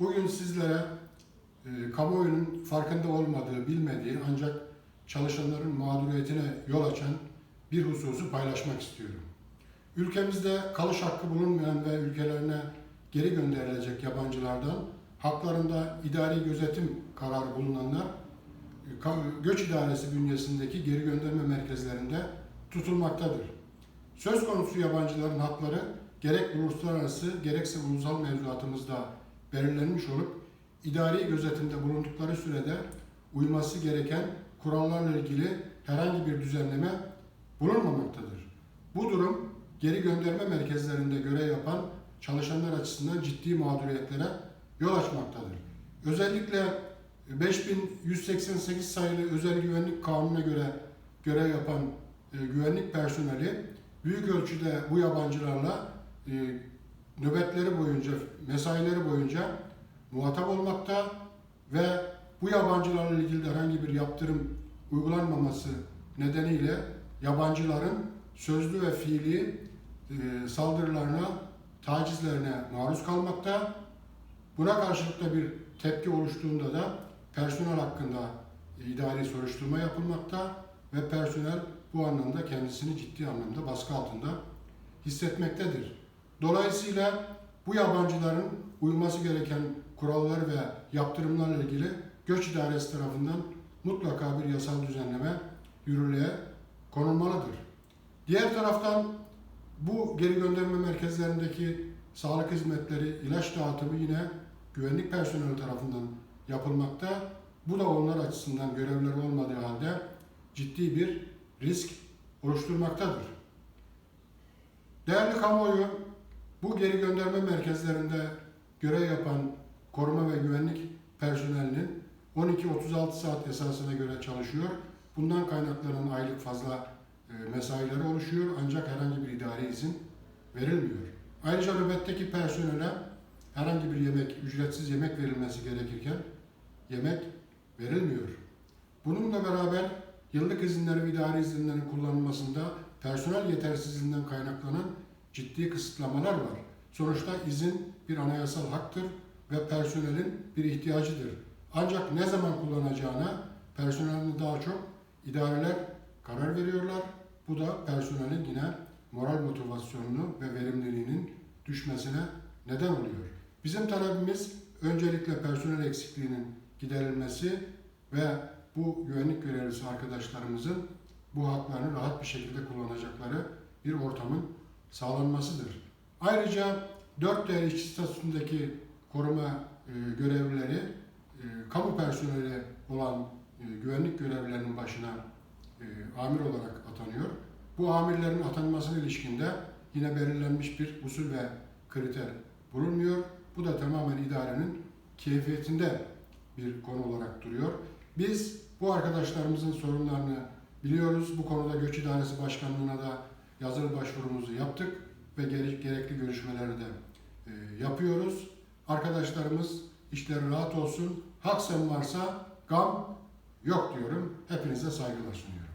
Bugün sizlere e, kamuoyunun farkında olmadığı, bilmediği ancak çalışanların mağduriyetine yol açan bir hususu paylaşmak istiyorum. Ülkemizde kalış hakkı bulunmayan ve ülkelerine geri gönderilecek yabancılardan haklarında idari gözetim kararı bulunanlar e, göç idaresi bünyesindeki geri gönderme merkezlerinde tutulmaktadır. Söz konusu yabancıların hakları gerek uluslararası gerekse ulusal mevzuatımızda belirlenmiş olup idari gözetimde bulundukları sürede uyması gereken kurallarla ilgili herhangi bir düzenleme bulunmamaktadır. Bu durum geri gönderme merkezlerinde görev yapan çalışanlar açısından ciddi mağduriyetlere yol açmaktadır. Özellikle 5188 sayılı Özel Güvenlik Kanunu'na göre görev yapan e, güvenlik personeli büyük ölçüde bu yabancılarla e, nöbetleri boyunca, mesaileri boyunca muhatap olmakta ve bu yabancılarla ilgili de herhangi bir yaptırım uygulanmaması nedeniyle yabancıların sözlü ve fiili e, saldırılarına, tacizlerine maruz kalmakta. Buna karşılık da bir tepki oluştuğunda da personel hakkında idari soruşturma yapılmakta ve personel bu anlamda kendisini ciddi anlamda baskı altında hissetmektedir. Dolayısıyla bu yabancıların uyması gereken kurallar ve yaptırımlarla ilgili göç idaresi tarafından mutlaka bir yasal düzenleme yürürlüğe konulmalıdır. Diğer taraftan bu geri gönderme merkezlerindeki sağlık hizmetleri, ilaç dağıtımı yine güvenlik personeli tarafından yapılmakta. Bu da onlar açısından görevleri olmadığı halde ciddi bir risk oluşturmaktadır. Değerli kamuoyu, bu geri gönderme merkezlerinde görev yapan koruma ve güvenlik personelinin 12-36 saat esasına göre çalışıyor. Bundan kaynaklanan aylık fazla e, mesaileri oluşuyor ancak herhangi bir idari izin verilmiyor. Ayrıca nöbetteki personele herhangi bir yemek, ücretsiz yemek verilmesi gerekirken yemek verilmiyor. Bununla beraber yıllık izinleri ve idari izinlerin kullanılmasında personel yetersizliğinden kaynaklanan ciddi kısıtlamalar var. Sonuçta izin bir anayasal haktır ve personelin bir ihtiyacıdır. Ancak ne zaman kullanacağına personelin daha çok idareler karar veriyorlar. Bu da personelin yine moral motivasyonunu ve verimliliğinin düşmesine neden oluyor. Bizim talebimiz öncelikle personel eksikliğinin giderilmesi ve bu güvenlik görevlisi arkadaşlarımızın bu haklarını rahat bir şekilde kullanacakları bir ortamın sağlanmasıdır. Ayrıca 4D işçi statüsündeki koruma e, görevlileri e, kamu personeli olan e, güvenlik görevlilerinin başına amir olarak atanıyor. Bu amirlerin atanmasına ilişkinde yine belirlenmiş bir usul ve kriter bulunmuyor. Bu da tamamen idarenin keyfiyetinde bir konu olarak duruyor. Biz bu arkadaşlarımızın sorunlarını biliyoruz. Bu konuda Göç İdaresi Başkanlığı'na da yazılı başvurumuzu yaptık ve gere- gerekli görüşmeleri de e, yapıyoruz. Arkadaşlarımız işleri rahat olsun. Hak sen varsa gam yok diyorum. Hepinize saygılar sunuyorum.